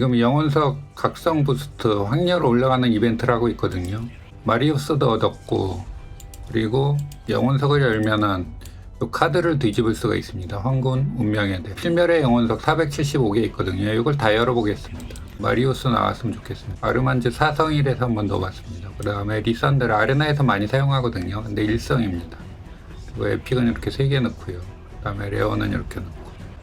지금 영혼석 각성 부스트 확률 올라가는 이벤트를 하고 있거든요. 마리우스도 얻었고 그리고 영혼석을 열면은 요 카드를 뒤집을 수가 있습니다. 황군 운명의 대 필멸의 영혼석 475개 있거든요. 이걸 다 열어보겠습니다. 마리우스 나왔으면 좋겠습니다. 아르만즈 사성일에서 한번 넣어봤습니다. 그 다음에 리산드를 아레나에서 많이 사용하거든요. 근데 1성입니다. 그리고 에픽은 이렇게 3개 넣고요. 그 다음에 레어는 이렇게 넣고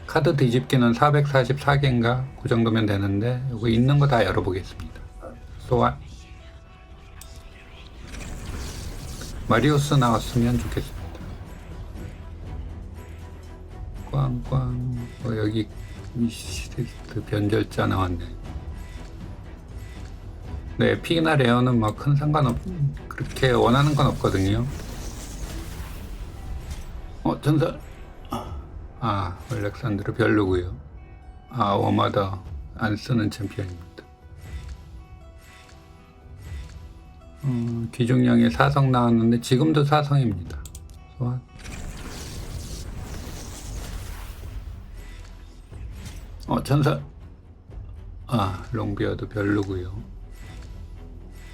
카드 뒤집기는 444개인가 그 정도면 되는데 이거 있는 거 다 열어보겠습니다. 소환 마리우스 나왔으면 좋겠습니다. 꽝꽝 어, 여기 미시리스트 변절자 나왔네. 네, 피나 레어는 뭐 큰 상관없 그렇게 원하는 건 없거든요. 어 전설 아 알렉산드르 별로고요. 아 워마더 안 쓰는 챔피언입니다. 어, 귀중량의 사성 나왔는데 지금도 사성입니다. 소환. 어 전설 아 롱비어도 별로고요.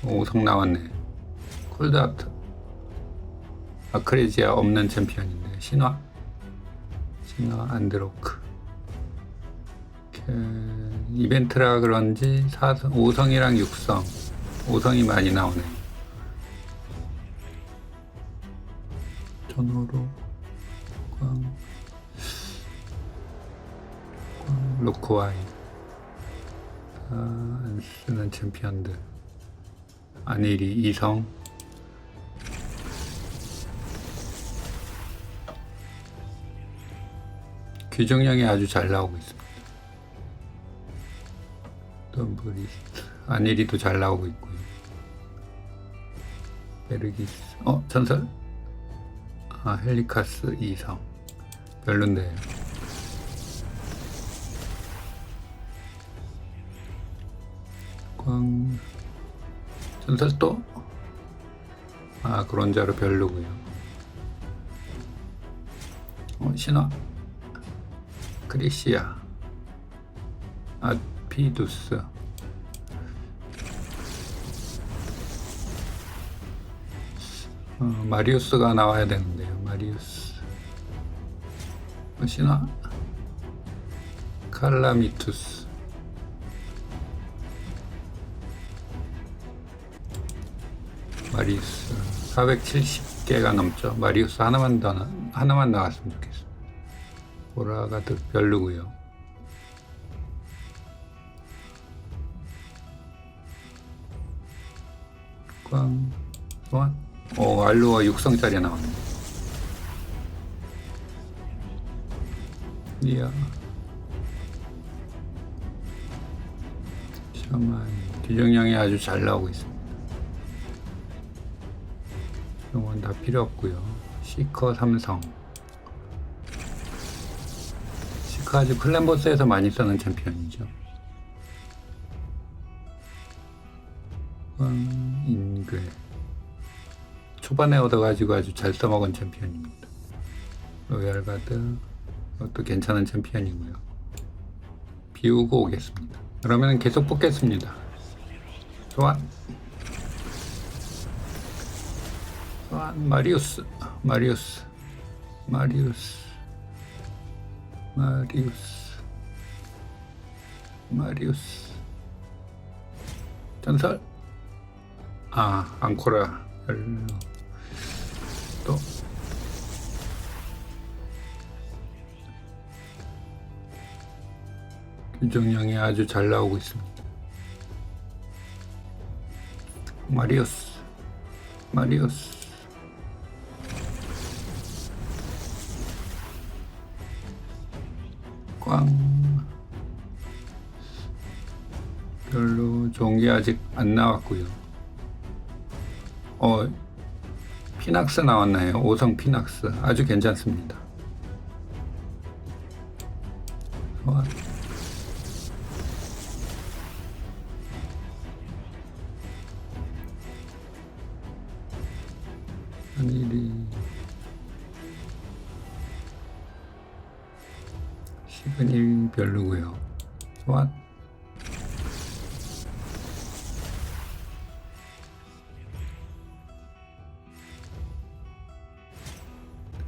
오성 나왔네. 콜드아트 아크레지아 없는 챔피언인데 신화 신화 안드로크. 이벤트라 그런지 4성, 5성이랑 6성. 5성이 많이 나오네. 전호로 꽝, 꽝 로코아이. 아, 안 쓰는 챔피언들. 아니리 2성 규정량이 아주 잘 나오고 있습니다. 덤브리스트 아니리도 잘 나오고 있고요. 베르기스 어 전설 아 헬리카스 2성 별론데요. 광 전설 또? 아 그런 자로 별로고요. 어 신화 크리시아. 아피두스. 어, 마리우스가 나와야 되는데요 마리우스. 어, 신화 칼라미투스. 마리우스. 470개가 넘죠? 마리우스 하나만 더 나- 하나만 나왔으면 좋겠어요 보라가드 별로고요. 꽝 소환. 오 알루어 6성짜리 나왔네. 이야. 샤만 뒤정량이 아주 잘 나오고 있습니다. 건다 필요 없고요. 시커 삼성. 시카즈 클랜버스에서 많이 쓰는 챔피언이죠. 음, 인글 초반에 얻어가지고 아주 잘 써먹은 챔피언입니다. 로얄가드 이것도 괜찮은 챔피언이고요. 비우고 오겠습니다. 그러면 계속 뽑겠습니다. 소환 소환 마리우스 마리우스 마리우스 마리우스 마리우스 전설. 아 앙코라. 또. 규정량이 아주 잘 나오고 있습니다. 마리우스 마리우스 꽝 별로 좋은 게 아직 안 나왔고요. 어 피낙스 나왔나요? 오성 피낙스 아주 괜찮습니다.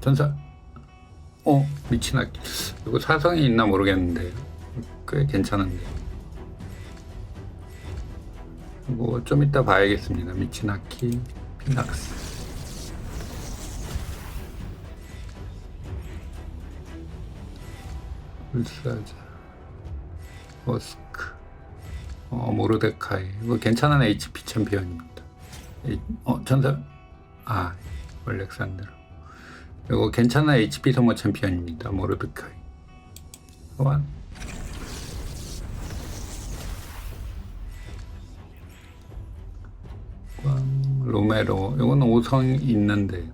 전사. 어 미친 아기. 이거 사성이 있나 모르겠는데 꽤 괜찮은데. 이거 좀 이따 봐야겠습니다. 미친 아키 피낙스. 불사자 머스크 어 모르데카이 이거 괜찮은 HP 챔피언입니다 이- 어 전사 아 올렉산드로 이거 괜찮은 HP 소모 챔피언입니다. 모르데카이. 소환 꽝, 로메로. 이건 5성 있는데.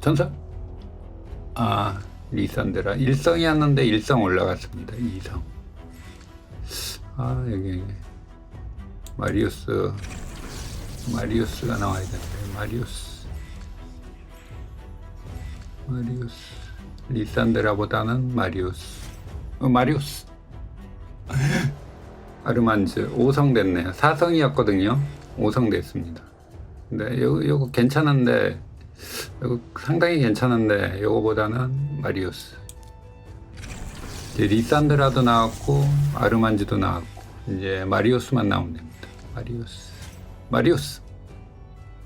전사. 아 리산드라. 1성이었는데 1성 올라갔습니다. 2성. 아 여기. 마리우스. 마리우스가 나와야 되는데 마리우스 마리우스. 리산드라보다는 마리우스. 어, 마리우스. 아르만즈 5성 됐네요. 4성이었거든요. 5성 됐습니다. 근데 요거, 요거 괜찮은데 이거 상당히 괜찮은데 요거보다는 마리우스. 이제 리산드라도 나왔고 아르만지도 나왔고 이제 마리우스만 나오면 됩니다. 마리우스. 마리우스.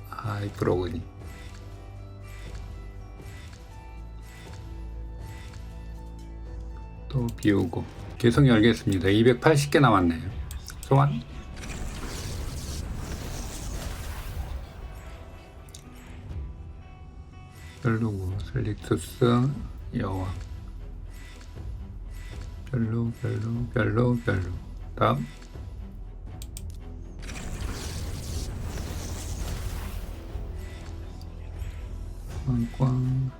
아이 브로그니 또 비우고. 계속 열겠습니다. 280개 남았네요. 소환. 별로고 셀릭투스 여왕. 별로 별로 별로 별로. 다음. 꽝꽝.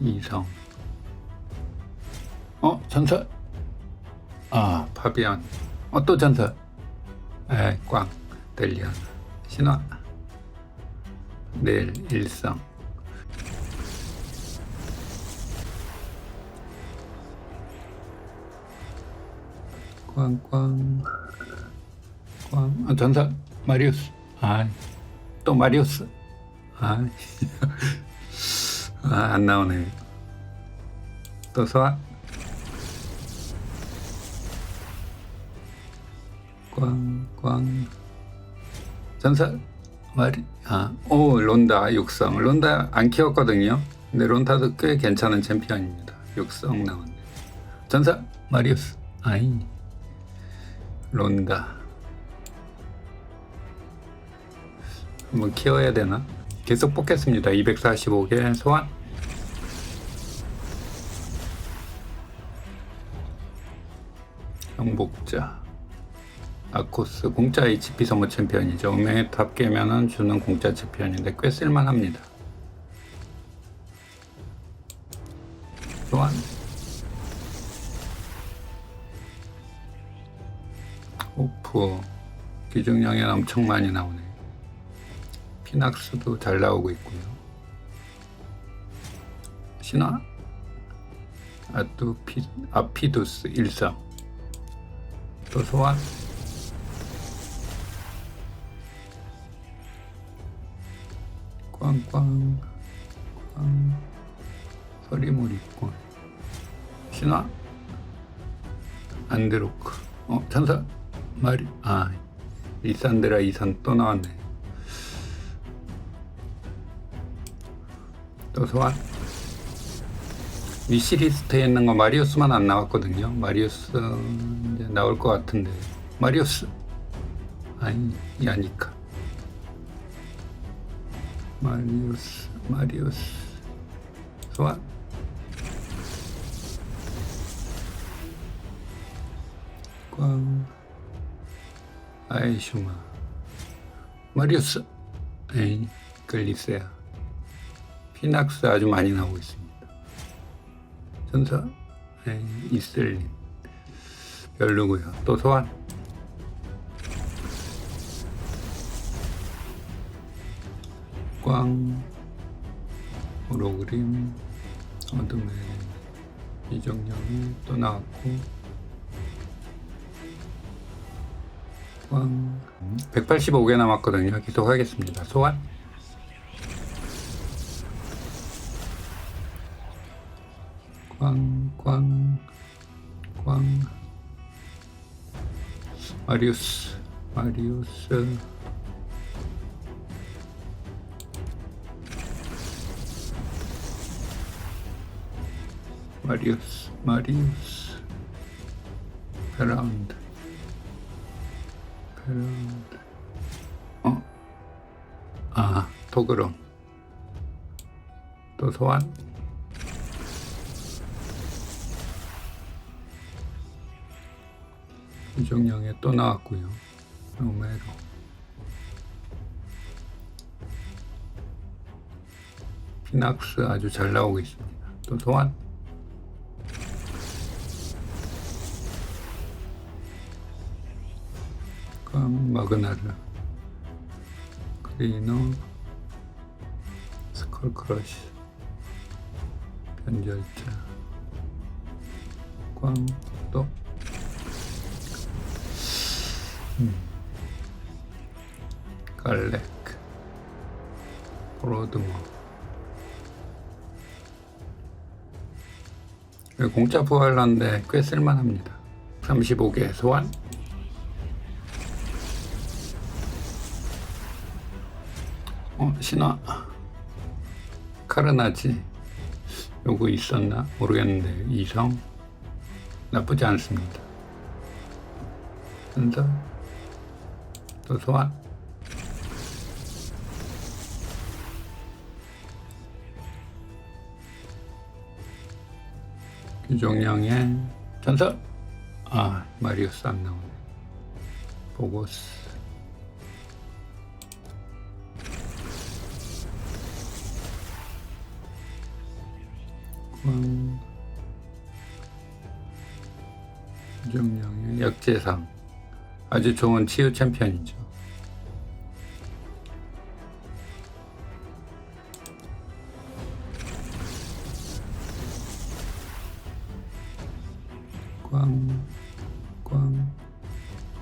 이성 어? 전사 아. 파비안. 어 또 전사 에꽝 델리안 신화. 내일 일성 꽝꽝. 꽝. 아, 전사 마리우스. 아 또 마리우스? 아, 아, 안 나오네. 또 소환 꽝꽝. 전사 마리 아오 론다 육성. 론다 안 키웠거든요. 근데 론다도 꽤 괜찮은 챔피언입니다. 육성 나왔네 전사 마리우스. 아이 론다. 한번 키워야 되나? 계속 뽑겠습니다. 245개 소환. 정복자 아코스 공짜 HP 소모 챔피언이죠. 운명의 탑 깨면은 주는 공짜 챔피언인데 꽤 쓸만합니다. 또한 오프 기중량엔 엄청 많이 나오네. 피낙스도 잘 나오고 있고요. 신화 아투피 아피두스 일성 또 소환 꽝꽝. 꽝 있고 신화? 안드로크. 어 천사? 마리 아 리산드라 이산 또 나왔네. 또 소환? 위시리스트에 있는 거 마리우스만 안 나왔거든요. 마리우스 이제 나올 것 같은데. 마리우스? 아니 야니카 마리우스 마리우스. 소환 꽝. 아이슈마. 마리우스. 에이 글리세아. 피낙스 아주 많이 나오고 있습니다. 전사 에이 이슬린. 별로고요. 또 소환 꽝 호로그림 어둠의 이정령이 또 나왔고 꽝 185개 남았거든요 계속 하겠습니다 소환 꽝, 꽝, 꽝. 마리우스, 마리우스. 마리우스, 마리우스. 베라운드. 베라운드. 어? 아, 도그럼. 또 소환. 이종영에 또 나왔고요. 로메로. 피낙스 아주 잘 나오고 있습니다. 또 소환. 마그나르 크리너 스컬크러쉬 변절자 꽝또 갈렉 브로드머 공짜 부활한데 꽤 쓸만합니다. 35개 소환 어 신화 카르나지 요거 있었나? 모르겠는데 이성? 나쁘지 않습니다. 현서 또 소환. 규종량의 전설. 아 마리오스 안 나오네. 보고스 꽝 규종량의 역재상 아주 좋은 치유 챔피언이죠 꽝, 꽝,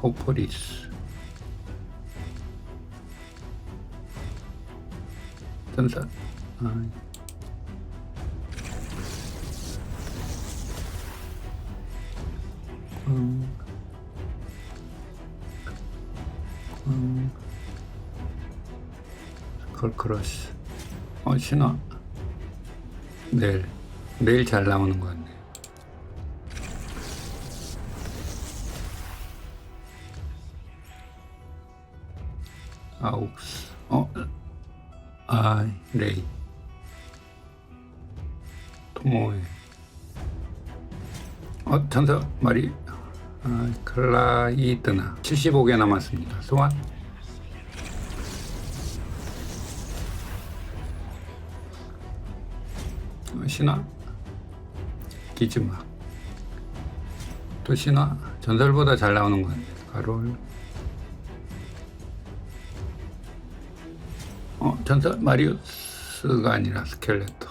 호포리스. 전사. 아. 크러쉬. 어, 신화. 내일, 내일 잘 나오는 것 같네. 아욱스 어? 아 레이 토모에 어 전사 마리 아, 클라이드나 75개 남았습니다 소환 신화 기즈막 또 신화 전설보다 잘 나오는 것 같네 가롤 어, 전설 마리우스가 아니라 스켈레토.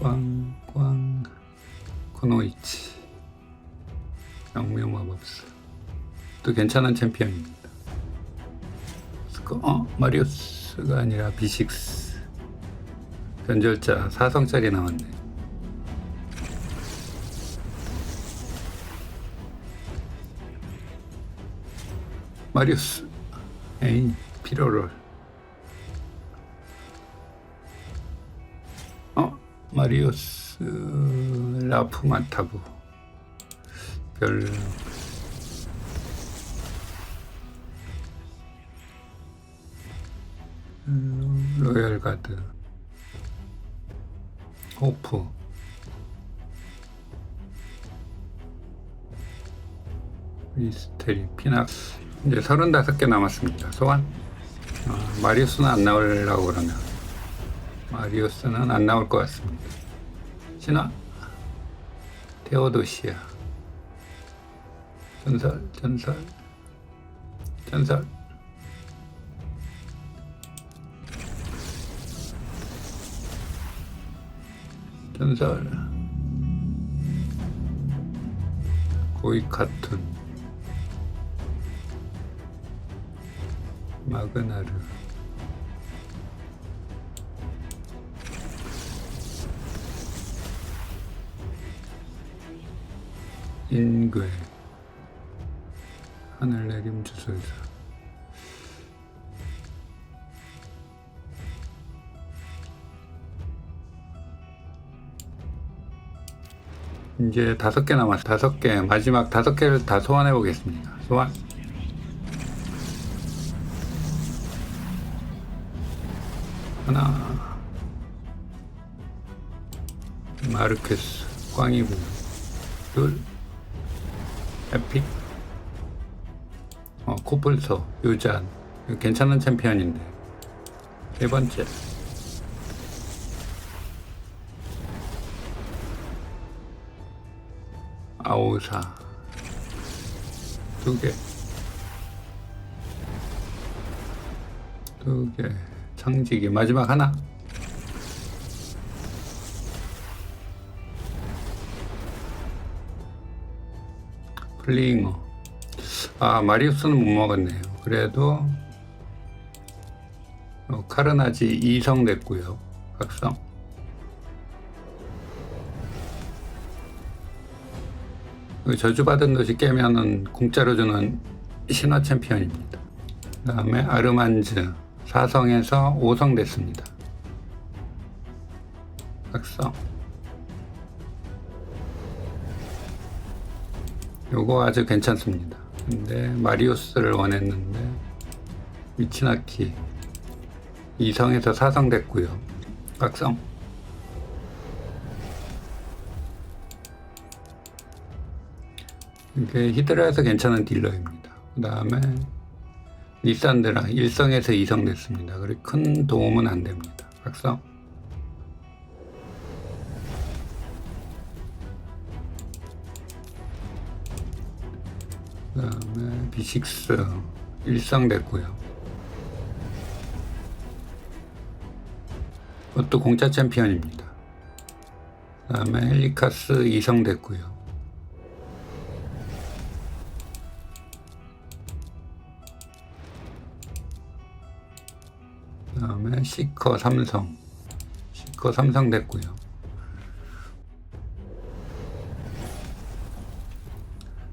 꽝, 꽝, 코노이치. 영명마법사. 또 괜찮은 챔피언입니다. 스코, 어, 마리우스 가 아니라 비식스. 변절자 4성짜리 나왔네. 마리우스 에이 피로를 어 마리우스 라프마타브 별로 음, 로얄 가드 호프 미스테리 피낙스 이제 35개 남았습니다. 소환. 어, 마리우스는 안 나오려고 그러면. 마리우스는 안 나올 것 같습니다. 신화. 테오도시아. 전설, 전설. 전설. 편사하라. 고이 같은 마그나르 인근. 하늘 내림 주소에서 이제 다섯 개 남았어 다섯 개 마지막 다섯 개를 다 소환해 보겠습니다. 소환. 하나. 마르케스 꽝이고 둘. 에픽. 어 코플서 유잔. 괜찮은 챔피언인데. 세 번째 아오사. 두개. 두 개. 창지기 마지막 하나? 플링어. 아 마리우스는 못 먹었네요. 그래도 어, 카르나지 2성 됐고요. 각성 저주받은 도시 깨면은 공짜로 주는 신화 챔피언입니다 그 다음에 아르만즈 4성에서 5성 됐습니다 각성 요거 아주 괜찮습니다. 근데 마리우스를 원했는데 미치나키 2성에서 4성 됐고요. 각성 이게 히드라에서 괜찮은 딜러입니다. 그 다음에 리산드라 1성에서 2성 됐습니다. 그리고 큰 도움은 안 됩니다. 각성 그 다음에 B6 일상 됐고요. 이것도 공짜 챔피언입니다. 그 다음에 헬리카스 2성 됐고요. 시커 3성. 시커 3성 됐고요.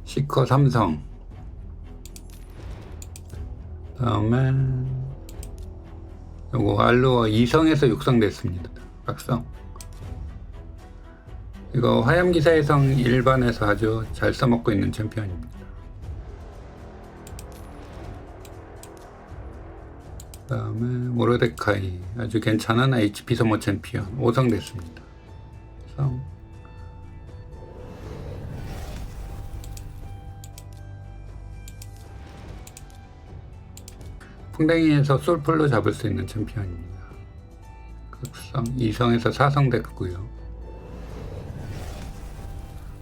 시커 삼성. 다음에 요거 알루어 2성에서 6성 됐습니다. 각성. 이거 화염기사의 성 일반에서 아주 잘 써먹고 있는 챔피언입니다 다음에 모르데카이 아주 괜찮은 HP 소모 챔피언 5성 됐습니다 성 풍뎅이에서 솔플로 잡을 수 있는 챔피언입니다. 극성 2성에서 4성 됐고요.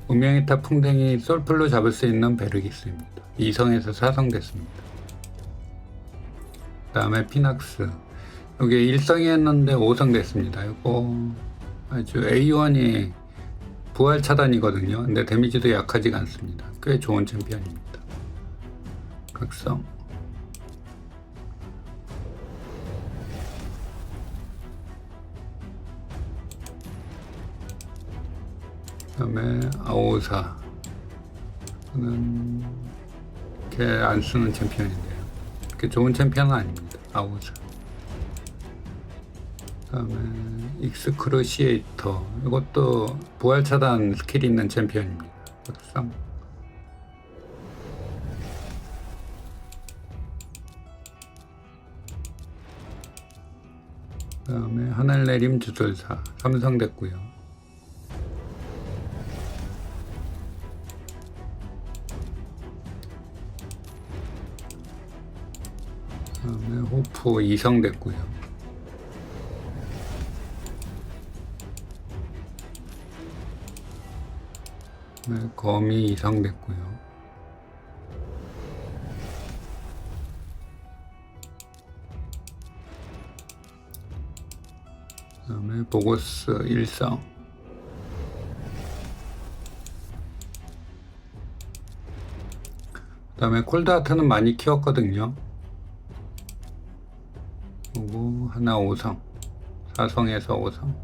운명의 탑 풍뎅이 솔플로 잡을 수 있는 베르기스입니다. 2성에서 4성 됐습니다. 그 다음에 피낙스 이게 1성이었는데 5성 됐습니다. 이거 아주 A1이 부활 차단이거든요. 근데 데미지도 약하지가 않습니다. 꽤 좋은 챔피언입니다. 극성 그 다음에 아오사 는 이렇게 안 쓰는 챔피언인데 요. 이렇게 좋은 챔피언은 아닙니다. 아오사. 그다음에 익스크루시에이터 이것도 부활 차단 스킬이 있는 챔피언입니다. 박상. 그다음에 하늘 내림 주술사 삼성 됐고요. 호프 이성 됐고요. 네, 거미 이성 됐고요. 그다음에 보고스 일성. 그다음에 콜드하트는 많이 키웠거든요. 하나 5성 4성에서 5성.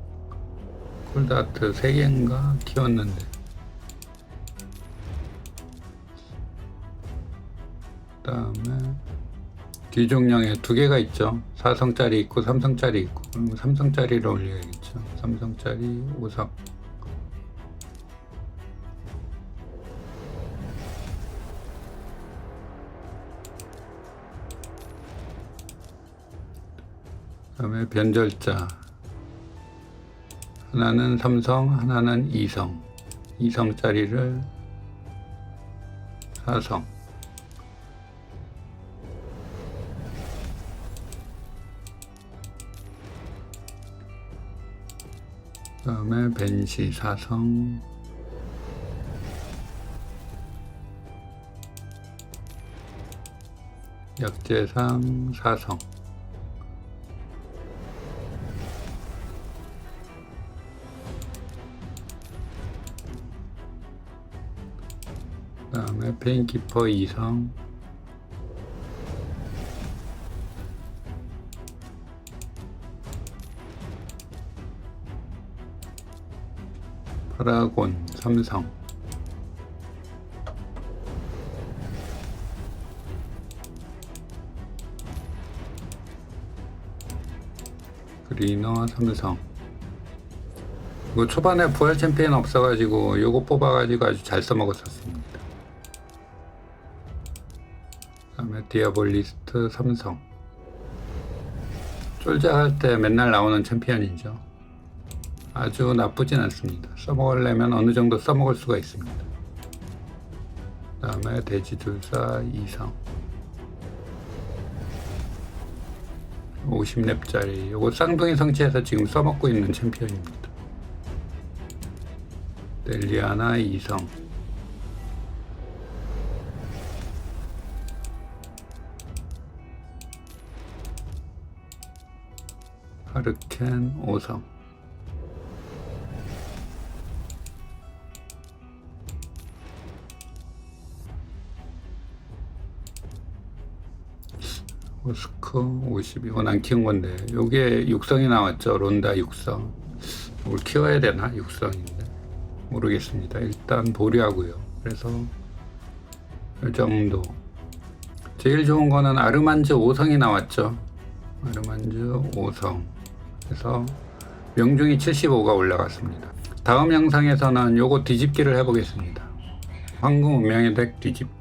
콜다트 3개인가 키웠는데. 그 다음에 귀종량에 두 개가 있죠. 4성짜리 있고 3성짜리 있고. 그럼 3성짜리를 올려야겠죠. 3성짜리 5성. 그다음에 변절자 하나는 삼성, 하나는 이성. 이성짜리를 사성. 그다음에 벤시 사성. 약재상 사성. 페인키퍼 이성. 파라곤 삼성. 그리너 삼성. 이거 초반에 부활 챔피언 없어가지고 요거 뽑아가지고 아주 잘 써먹었었습니다. 디아볼리스트 삼성. 쫄자 할 때 맨날 나오는 챔피언이죠. 아주 나쁘진 않습니다. 써먹으려면 어느 정도 써먹을 수가 있습니다. 그 다음에 돼지 둘사 이성. 50렙짜리 요거 쌍둥이 성취해서 지금 써먹고 있는 챔피언입니다. 델리아나 이성 하르켄 오성. 오스커 50 이건 안 키운 건데. 요게 육성이 나왔죠. 론다 육성. 이걸 키워야 되나? 육성인데. 모르겠습니다. 일단 보류하고요. 그래서 이 정도. 제일 좋은 거는 아르만즈 5성이 나왔죠. 아르만즈 5성 그래서 명중이 75가 올라갔습니다. 다음 영상에서는 요거 뒤집기를 해보겠습니다. 황금 운명의 덱 뒤집기